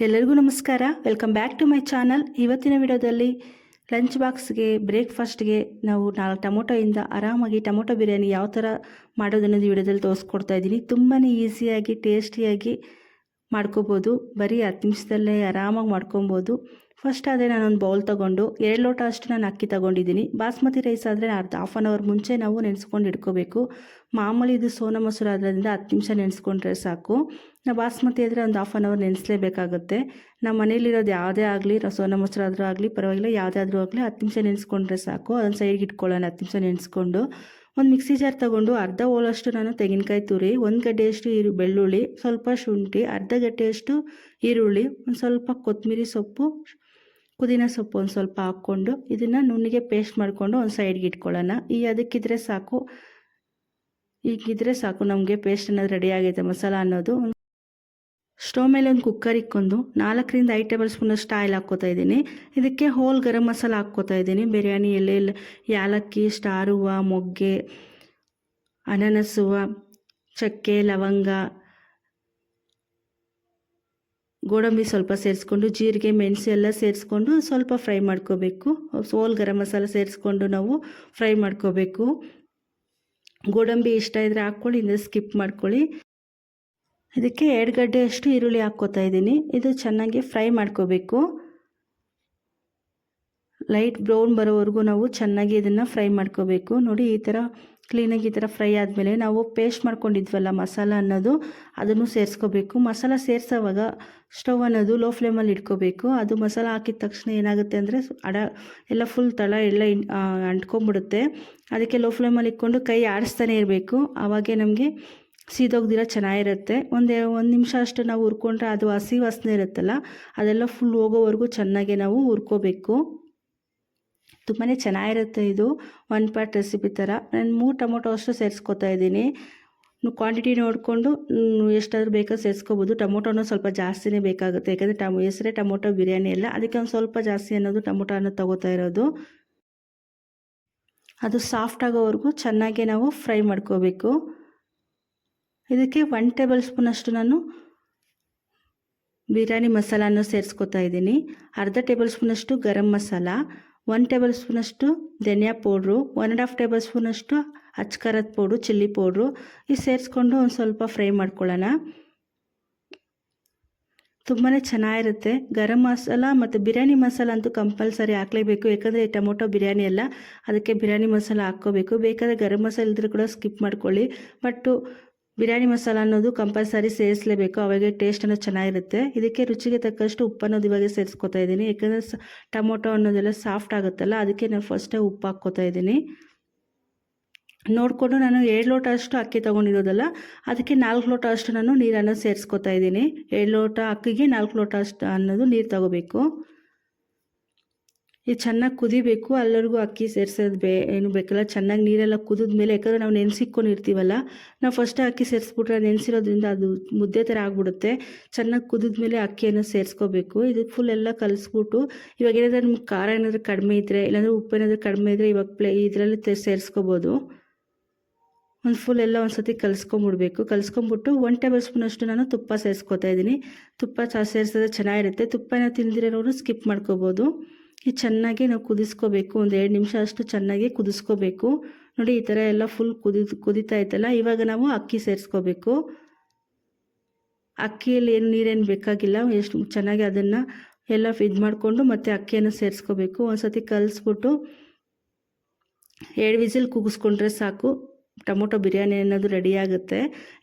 ಎಲ್ಲರಿಗೂ ನಮಸ್ಕಾರ. Welcome back to my channel ಇವತ್ತಿನ ವಿಡಿಯೋದಲ್ಲಿ ಲಂಚ್ ಬಾಕ್ಸ್ಗೆ ಬ್ರೇಕ್ಫಾಸ್ಟ್ಗೆ ನಾವು ನಾಲ್ಕು ಟೊಮೊಟೊಯಿಂದ ಆರಾಮಾಗಿ ಟೊಮೊಟೊ ಬಿರಿಯಾನಿ ಯಾವ ಥರ ಮಾಡೋದನ್ನೋದು ವಿಡಿಯೋದಲ್ಲಿ ತೋರಿಸ್ಕೊಡ್ತಾ ಇದ್ದೀನಿ. ತುಂಬಾ ಈಸಿಯಾಗಿ ಟೇಸ್ಟಿಯಾಗಿ ಮಾಡ್ಕೋಬೋದು. ಬರೀ ಹತ್ತು ನಿಮಿಷದಲ್ಲೇ ಆರಾಮಾಗಿ ಮಾಡ್ಕೊಬೋದು. ಫಸ್ಟ್ ಆದರೆ ನಾನೊಂದು ಬೌಲ್ ತೊಗೊಂಡು, ಎರಡು ಲೋಟ ಅಷ್ಟು ನಾನು ಅಕ್ಕಿ ತೊಗೊಂಡಿದ್ದೀನಿ. ಬಾಸ್ಮತಿ ರೈಸ್ ಆದರೆ ಅರ್ಧ ಹಾಫ್ ಆನ್ ಅವರ್ ಮುಂಚೆ ನಾವು ನೆನೆಸ್ಕೊಂಡು ಇಟ್ಕೋಬೇಕು. ಮಾಮೂಲಿ ಇದು ಸೋನಾ ಮೊಸರು ಆದ್ರಿಂದ ಹತ್ತು ನಿಮಿಷ ನೆನೆಸ್ಕೊಂಡ್ರೆ ಸಾಕು. ನಾವು ಬಾಸ್ಮತಿ ಆದರೆ ಒಂದು ಹಾಫ್ ಆನ್ ಅವರ್ ನೆನೆಸಲೇಬೇಕಾಗುತ್ತೆ. ನಮ್ಮ ಮನೇಲಿರೋದು ಯಾವುದೇ ಆಗಲಿ ಸೋನ ಮೊಸರು ಆದರೂ ಆಗಲಿ, ಪರವಾಗಿಲ್ಲ, ಯಾವುದೇ ಆದರೂ ಆಗಲಿ ಹತ್ತು ನಿಮಿಷ ನೆನೆಸ್ಕೊಂಡ್ರೆ ಸಾಕು. ಅದನ್ನು ಸೈಡ್ಗೆ ಇಟ್ಕೊಳ್ಳೋಣ, ಹತ್ತು ನಿಮಿಷ ನೆನೆಸ್ಕೊಂಡು. ಒಂದು ಮಿಕ್ಸಿ ಜಾರ್ ತೊಗೊಂಡು ಅರ್ಧ ಹೋಳಷ್ಟು ನಾನು ತೆಂಗಿನಕಾಯಿ ತುರಿ, ಒಂದು ಗಡ್ಡೆಯಷ್ಟು ಈರು ಬೆಳ್ಳುಳ್ಳಿ, ಸ್ವಲ್ಪ ಶುಂಠಿ, ಅರ್ಧ ಗಡ್ಡೆಯಷ್ಟು ಈರುಳ್ಳಿ, ಒಂದು ಸ್ವಲ್ಪ ಕೊತ್ತಂಬರಿ ಸೊಪ್ಪು ಪುದೀನ ಸೊಪ್ಪು ಒಂದು ಸ್ವಲ್ಪ ಹಾಕ್ಕೊಂಡು ಇದನ್ನು ನುಣ್ಣಿಗೆ ಪೇಸ್ಟ್ ಮಾಡಿಕೊಂಡು ಒಂದು ಸೈಡ್ಗೆ ಇಟ್ಕೊಳ್ಳೋಣ. ಈ ಅದಕ್ಕಿದ್ರೆ ಸಾಕು. ಈಗಿದ್ರೆ ಸಾಕು. ನಮಗೆ ಪೇಸ್ಟ್ ಅನ್ನೋದು ರೆಡಿ ಆಗೈತೆ ಮಸಾಲ ಅನ್ನೋದು. ಸ್ಟವ್ ಮೇಲೆ ಒಂದು ಕುಕ್ಕರ್ ಇಕ್ಕೊಂಡು ನಾಲ್ಕರಿಂದ ಐದು ಟೇಬಲ್ ಸ್ಪೂನಷ್ಟು ಆಯಿಲ್ ಹಾಕ್ಕೋತಾ ಇದ್ದೀನಿ. ಇದಕ್ಕೆ ಹೋಲ್ ಗರಂ ಮಸಾಲ ಹಾಕ್ಕೋತಾ ಇದ್ದೀನಿ. ಬಿರಿಯಾನಿ ಎಲೆ ಯಾಲಕ್ಕಿ ಸ್ಟಾರುವ ಮೊಗ್ಗೆ ಅನನಸುವ ಚಕ್ಕೆ, ಲವಂಗ ಗೋಡಂಬಿ ಸ್ವಲ್ಪ ಸೇರಿಸ್ಕೊಂಡು, ಜೀರಿಗೆ, ಮೆಣಸು ಎಲ್ಲ ಸೇರಿಸ್ಕೊಂಡು ಸ್ವಲ್ಪ ಫ್ರೈ ಮಾಡ್ಕೋಬೇಕು. ಸೋಲ್ ಗರಂ ಮಸಾಲ ಸೇರಿಸ್ಕೊಂಡು ನಾವು ಫ್ರೈ ಮಾಡ್ಕೋಬೇಕು. ಗೋಡಂಬಿ ಇಷ್ಟ ಇದ್ದರೆ ಹಾಕ್ಕೊಳ್ಳಿ ಇಂದ ಸ್ಕಿಪ್ ಮಾಡ್ಕೊಳ್ಳಿ. ಇದಕ್ಕೆ ಎರಡು ಗಡ್ಡೆ ಅಷ್ಟು ಈರುಳ್ಳಿ ಹಾಕ್ಕೋತಾ ಇದ್ದೀನಿ. ಇದು ಚೆನ್ನಾಗಿ ಫ್ರೈ ಮಾಡ್ಕೋಬೇಕು. ಲೈಟ್ ಬ್ರೌನ್ ಬರೋವರೆಗೂ ನಾವು ಚೆನ್ನಾಗಿ ಇದನ್ನು ಫ್ರೈ ಮಾಡ್ಕೋಬೇಕು. ನೋಡಿ ಈ ಥರ ಕ್ಲೀನಾಗಿ ಈ ಥರ ಫ್ರೈ ಆದಮೇಲೆ ನಾವು ಪೇಸ್ಟ್ ಮಾಡ್ಕೊಂಡಿದ್ವಲ್ಲ ಮಸಾಲ ಅನ್ನೋದು, ಅದನ್ನು ಸೇರಿಸ್ಕೋಬೇಕು. ಮಸಾಲ ಸೇರಿಸೋವಾಗ ಸ್ಟವ್ ಅನ್ನೋದು ಲೋ ಫ್ಲೇಮಲ್ಲಿ ಇಟ್ಕೋಬೇಕು. ಅದು ಮಸಾಲ ಹಾಕಿದ ತಕ್ಷಣ ಏನಾಗುತ್ತೆ ಅಂದರೆ ಅಡ, ಎಲ್ಲ ಫುಲ್ ತಳ ಎಲ್ಲ ಅಂಟ್ಕೊಂಬಿಡುತ್ತೆ ಅದಕ್ಕೆ ಲೋ ಫ್ಲೇಮಲ್ಲಿ ಇಟ್ಕೊಂಡು ಕೈ ಆಡಿಸ್ತಾನೆ ಇರಬೇಕು. ಆವಾಗೇ ನಮಗೆ ಸೀದೋಗ್ದಿರ ಚೆನ್ನಾಗಿರುತ್ತೆ. ಒಂದು ಒಂದು ನಿಮಿಷ ಅಷ್ಟು ನಾವು ಹುರ್ಕೊಂಡ್ರೆ ಅದು ಹಸಿ ವಾಸನೆ ಇರುತ್ತಲ್ಲ, ಅದೆಲ್ಲ ಫುಲ್ ಹೋಗೋವರೆಗೂ ಚೆನ್ನಾಗೆ ನಾವು ಹುರ್ಕೋಬೇಕು. ತುಂಬಾ ಚೆನ್ನಾಗಿರುತ್ತೆ ಇದು. ಒನ್ ಪಾರ್ಟ್ ರೆಸಿಪಿ ಥರ ನಾನು ಮೂರು ಟೊಮೊಟೊ ಅಷ್ಟು ಸೇರಿಸ್ಕೊತಾ ಇದ್ದೀನಿ. ಕ್ವಾಂಟಿಟಿ ನೋಡಿಕೊಂಡು ಎಷ್ಟಾದರೂ ಬೇಕೋ ಸೇರಿಸ್ಕೋಬೋದು. ಟೊಮೊಟೊನೂ ಸ್ವಲ್ಪ ಜಾಸ್ತಿನೇ ಬೇಕಾಗುತ್ತೆ. ಯಾಕಂದರೆ ಟಮೊ, ಹೆಸರೇ ಟೊಮೊಟೊ ಬಿರಿಯಾನಿ ಎಲ್ಲ ಅದಕ್ಕೆ ಒಂದು ಸ್ವಲ್ಪ ಜಾಸ್ತಿ ಅನ್ನೋದು ಟೊಮೊಟೊ ಅನ್ನೋದು ತೊಗೋತಾ ಇರೋದು. ಅದು ಸಾಫ್ಟ್ ಆಗೋವರೆಗೂ ಚೆನ್ನಾಗಿ ನಾವು ಫ್ರೈ ಮಾಡ್ಕೋಬೇಕು. ಇದಕ್ಕೆ ಒನ್ ಟೇಬಲ್ ಸ್ಪೂನಷ್ಟು ನಾನು ಬಿರಿಯಾನಿ ಮಸಾಲಾನ ಸೇರಿಸ್ಕೊತಾ ಇದ್ದೀನಿ. ಅರ್ಧ ಟೇಬಲ್ ಸ್ಪೂನಷ್ಟು ಗರಂ ಮಸಾಲ. ಒನ್ ಟೇಬಲ್ ಸ್ಪೂನಷ್ಟು ಧನಿಯಾ powder one and half table ಸ್ಪೂನಷ್ಟು ಅಚ್ಕಾರದ ಪೌಡ್ರು, ಚಿಲ್ಲಿ ಪೌಡ್ರು. ಇದು ಸೇರಿಸ್ಕೊಂಡು ಒಂದು ಸ್ವಲ್ಪ ಫ್ರೈ ಮಾಡ್ಕೊಳ್ಳೋಣ. ತುಂಬಾ ಚೆನ್ನಾಗಿರುತ್ತೆ. ಗರಂ ಮಸಾಲ ಮತ್ತು ಬಿರಿಯಾನಿ ಮಸಾಲ ಅಂತೂ ಕಂಪಲ್ಸರಿ ಹಾಕಲೇಬೇಕು. ಯಾಕಂದರೆ ಟೊಮೊಟೊ ಬಿರಿಯಾನಿ ಎಲ್ಲ ಅದಕ್ಕೆ ಬಿರಿಯಾನಿ ಮಸಾಲ ಹಾಕ್ಕೋಬೇಕು. ಬೇಕಾದರೆ ಗರಂ ಮಸಾಲ ಇದ್ರೂ ಕೂಡ ಸ್ಕಿಪ್ ಮಾಡ್ಕೊಳ್ಳಿ. ಬಟ್ಟು ಬಿರಿಯಾನಿ ಮಸಾಲ ಅನ್ನೋದು ಕಂಪಲ್ಸರಿ ಸೇರಿಸಲೇಬೇಕು. ಅವಾಗ ಟೇಸ್ಟ್ ಅನ್ನೋದು ಚೆನ್ನಾಗಿರುತ್ತೆ. ಇದಕ್ಕೆ ರುಚಿಗೆ ತಕ್ಕಷ್ಟು ಉಪ್ಪು ಅನ್ನೋದು ಇವಾಗ ಸೇರಿಸ್ಕೊತಾ ಇದ್ದೀನಿ. ಯಾಕಂದರೆ ಟೊಮೊಟೊ ಅನ್ನೋದೆಲ್ಲ ಸಾಫ್ಟ್ ಆಗುತ್ತಲ್ಲ, ಅದಕ್ಕೆ ನಾನು ಫಸ್ಟೇ ಉಪ್ಪು ಹಾಕ್ಕೋತಾ ಇದ್ದೀನಿ. ನೋಡಿಕೊಂಡು ನಾನು ಏಳು ಲೋಟ ಅಷ್ಟು ಅಕ್ಕಿ ತೊಗೊಂಡಿರೋದಲ್ಲ, ಅದಕ್ಕೆ ನಾಲ್ಕು ಲೋಟ ಅಷ್ಟು ನಾನು ನೀರನ್ನು ಸೇರಿಸ್ಕೊತಾ ಇದ್ದೀನಿ. ಏಳು ಲೋಟ ಅಕ್ಕಿಗೆ ನಾಲ್ಕು ಲೋಟ ಅಷ್ಟು ಅನ್ನೋದು ನೀರು ತಗೋಬೇಕು. ಇದು ಚೆನ್ನಾಗಿ ಕುದಿಬೇಕು, ಅಲ್ಲರಿಗೂ ಅಕ್ಕಿ ಸೇರಿಸೋದು ಬೇ, ಏನು ಬೇಕಲ್ಲ, ಚೆನ್ನಾಗಿ ನೀರೆಲ್ಲ ಕುದಿದ ಮೇಲೆ ಯಾಕಂದರೆ ನಾವು ನೆನೆಸಿಕ್ಕೊಂಡಿರ್ತೀವಲ್ಲ ನಾವು ಫಸ್ಟ್ ಅಕ್ಕಿ ಸೇರಿಸ್ಬಿಟ್ರೆ ನೆನೆಸಿರೋದ್ರಿಂದ ಅದು ಮುದ್ದೆ ಥರ ಆಗಿಬಿಡುತ್ತೆ. ಚೆನ್ನಾಗಿ ಕುದಿದ ಮೇಲೆ ಅಕ್ಕಿಯನ್ನು ಸೇರಿಸ್ಕೋಬೇಕು. ಇದು ಫುಲ್ ಎಲ್ಲ ಕಲಿಸ್ಬಿಟ್ಟು, ಇವಾಗ ಏನಾದರೂ ನಿಮ್ಗೆ ಖಾರ ಏನಾದರೂ ಕಡಿಮೆ ಇದ್ದರೆ ಇಲ್ಲಾಂದರೆ ಉಪ್ಪು ಏನಾದರೂ ಕಡಿಮೆ ಇದ್ದರೆ ಇವಾಗ ಪ್ಲೇ, ಇದರಲ್ಲಿ ಸೇರಿಸ್ಕೋಬೋದು. ಒಂದು ಫುಲ್ ಎಲ್ಲ ಒಂದು ಸತಿ ಕಲಿಸ್ಕೊಂಬಿಡ್ಬೇಕು. ಕಲಿಸ್ಕೊಂಬಿಟ್ಟು ಒನ್ ಟೇಬಲ್ ಸ್ಪೂನಷ್ಟು ನಾನು ತುಪ್ಪ ಸೇರಿಸ್ಕೊತಾ ಇದ್ದೀನಿ. ತುಪ್ಪ ಸೇರಿಸಿದ್ರೆ ಚೆನ್ನಾಗಿರುತ್ತೆ. ತುಪ್ಪನ ತಿಂದಿರೋರು ಸ್ಕಿಪ್ ಮಾಡ್ಕೋಬೋದು. ಚೆನ್ನಾಗಿ ನಾವು ಕುದಿಸ್ಕೋಬೇಕು, ಒಂದು ಎರಡು ನಿಮಿಷ ಅಷ್ಟು ಚೆನ್ನಾಗಿ ಕುದಿಸ್ಕೋಬೇಕು. ನೋಡಿ, ಈ ಥರ ಎಲ್ಲ ಫುಲ್ ಕುದಿ ಕುದಿತಾ ಇತ್ತಲ್ಲ, ಇವಾಗ ನಾವು ಅಕ್ಕಿ ಸೇರಿಸ್ಕೋಬೇಕು. ಅಕ್ಕಿಯಲ್ಲಿ ಏನು ನೀರೇನು ಬೇಕಾಗಿಲ್ಲ, ಎಷ್ಟು ಚೆನ್ನಾಗಿ ಅದನ್ನು ಎಲ್ಲ ಇದು ಮಾಡಿಕೊಂಡು ಮತ್ತೆ ಅಕ್ಕಿಯನ್ನು ಸೇರಿಸ್ಕೋಬೇಕು. ಒಂದು ಸತಿ ಕಲಸ್ಬಿಟ್ಟು, ಎರಡು ವಿಸಿಲ್ ಕುಗಿಸ್ಕೊಂಡ್ರೆ ಸಾಕು. ಟೊಮೊಟೊ ಬಿರಿಯಾನಿ ಅನ್ನೋದು ರೆಡಿ ಆಗುತ್ತೆ.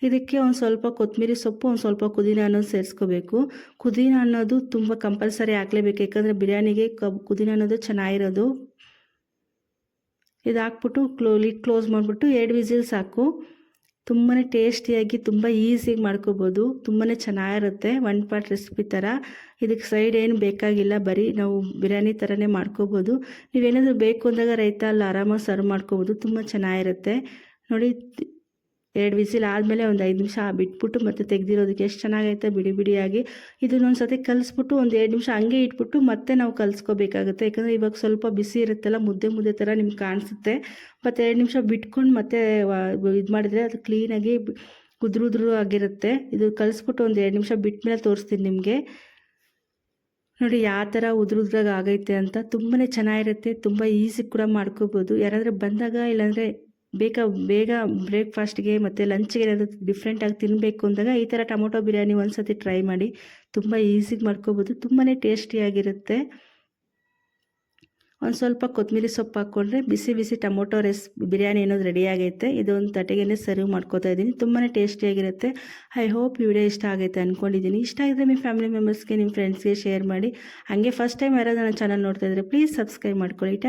ಇದಕ್ಕೆ ಒಂದು ಸ್ವಲ್ಪ ಕೊತ್ತಂಬರಿ ಸೊಪ್ಪು, ಒಂದು ಸ್ವಲ್ಪ ಪುದೀನ ಅನ್ನೋದು ಸೇರಿಸ್ಕೋಬೇಕು. ಪುದೀನ ಅನ್ನೋದು ತುಂಬ ಕಂಪಲ್ಸರಿ ಹಾಕ್ಲೇಬೇಕು ಯಾಕಂದರೆ ಬಿರಿಯಾನಿಗೆ ಕಬ್, ಪುದೀನ ಅನ್ನೋದು ಚೆನ್ನಾಗಿರೋದು. ಇದು ಹಾಕ್ಬಿಟ್ಟು ಕ್ಲೋ ಕ್ಲೋಸ್ ಮಾಡಿಬಿಟ್ಟು ಎರಡು ವಿಸಿಲ್ ಸಾಕು. ತುಂಬಾ ಟೇಸ್ಟಿಯಾಗಿ, ತುಂಬ ಈಸಿಯಾಗಿ ಮಾಡ್ಕೋಬೋದು. ತುಂಬಾ ಚೆನ್ನಾಗಿರುತ್ತೆ ಒನ್ ಪಾರ್ಟ್ ರೆಸಿಪಿ ಥರ. ಇದಕ್ಕೆ ಸೈಡ್ ಏನು ಬೇಕಾಗಿಲ್ಲ, ಬರೀ ನಾವು ಬಿರಿಯಾನಿ ಥರನೇ ಮಾಡ್ಕೋಬೋದು. ನೀವೇನಾದರೂ ಬೇಕು ಅಂದಾಗ ರೈತ ಅಲ್ಲಿ ಆರಾಮಾಗಿ ಸರ್ವ್ ಮಾಡ್ಕೋಬೋದು, ತುಂಬ ಚೆನ್ನಾಗಿರುತ್ತೆ. ನೋಡಿ, ಎರಡು ವಿಸಿಲ್ ಆದಮೇಲೆ ಒಂದು ಐದು ನಿಮಿಷ ಬಿಟ್ಬಿಟ್ಟು ಮತ್ತೆ ತೆಗೆದಿರೋದಕ್ಕೆ ಎಷ್ಟು ಚೆನ್ನಾಗೈತೆ, ಬಿಡಿ ಬಿಡಿಯಾಗಿ. ಇದನ್ನೊಂದು ಸತಿ ಕಲಿಸ್ಬಿಟ್ಟು ಒಂದು ಎರಡು ನಿಮಿಷ ಹಂಗೆ ಇಟ್ಬಿಟ್ಟು ಮತ್ತೆ ನಾವು ಕಲಿಸ್ಕೋಬೇಕಾಗುತ್ತೆ. ಯಾಕಂದರೆ ಇವಾಗ ಸ್ವಲ್ಪ ಬಿಸಿ ಇರುತ್ತಲ್ಲ, ಮುದ್ದೆ ಮುದ್ದೆ ಥರ ನಿಮ್ಗೆ ಕಾಣಿಸುತ್ತೆ. ಮತ್ತು ಎರಡು ನಿಮಿಷ ಬಿಟ್ಕೊಂಡು ಮತ್ತೆ ಇದು ಮಾಡಿದರೆ ಅದು ಕ್ಲೀನಾಗಿ ಉದುರು ಉದುರು ಆಗಿರುತ್ತೆ. ಇದು ಕಲಿಸ್ಬಿಟ್ಟು ಒಂದು ಎರಡು ನಿಮಿಷ ಬಿಟ್ಟ ತೋರಿಸ್ತೀನಿ ನಿಮಗೆ. ನೋಡಿ, ಯಾವ ಥರ ಉದ್ರುದ್ರಾಗ ಆಗೈತೆ ಅಂತ. ತುಂಬಾ ಚೆನ್ನಾಗಿರುತ್ತೆ, ತುಂಬ ಈಸಿ ಕೂಡ ಮಾಡ್ಕೋಬೋದು. ಯಾರಾದರೂ ಬಂದಾಗ ಇಲ್ಲಾಂದರೆ ಬೇಕಾ ಬೇಗ ಬ್ರೇಕ್ಫಾಸ್ಟ್ಗೆ ಮತ್ತು ಲಂಚ್ಗೆ ಏನಾದರೂ ಡಿಫ್ರೆಂಟಾಗಿ ತಿನ್ನಬೇಕು ಅಂದಾಗ ಈ ಥರ ಟೊಮೊಟೊ ಬಿರಿಯಾನಿ ಒಂದು ಸತಿ ಟ್ರೈ ಮಾಡಿ. ತುಂಬ ಈಸಿಗೆ ಮಾಡ್ಕೋಬೋದು. ತುಂಬಾ ಟೇಸ್ಟಿಯಾಗಿರುತ್ತೆ ಒಂದು ಸ್ವಲ್ಪ ಕೊತ್ತಂಬರಿ ಸೊಪ್ಪು ಹಾಕ್ಕೊಂಡ್ರೆ ಬಿಸಿ ಬಿಸಿ ಟೊಮೊಟೊ ರೆಸ್ ಬಿರಿಯಾನಿ ಅನ್ನೋದು ರೆಡಿ ಆಗೈತೆ. ಇದೊಂದು ತಟ್ಟೆಗೆ ಸರ್ವ್ ಮಾಡ್ಕೋತಾ ಇದ್ದೀನಿ. ತುಂಬಾ ಟೇಸ್ಟಿಯಾಗಿರುತ್ತೆ ಐ ಹೋಪ್ ಈ ವಿಡಿಯೋ ಇಷ್ಟ ಆಗೈತೆ ಅಂದ್ಕೊಂಡಿದ್ದೀನಿ ಇಷ್ಟ ಆಗಿದ್ರೆ ನಿಮ್ಮ ಫ್ಯಾಮಿಲಿ ಮೆಂಬರ್ಸ್ಗೆ ನಿಮ್ಮ ಫ್ರೆಂಡ್ಸ್ಗೆ ಶೇರ್ ಮಾಡಿ. ಹಾಗೆ ಫಸ್ಟ್ ಟೈಮ್ ಯಾರಾದರೂ ನನ್ನ ಚಾನಲ್ ನೋಡ್ತಾ ಇದ್ದರೆ ಪ್ಲೀಸ್ ಸಬ್ಸ್ಕ್ರೈಬ್ ಮಾಡ್ಕೊಳ್ಳಿ. ಥ್ಯಾಂಕ್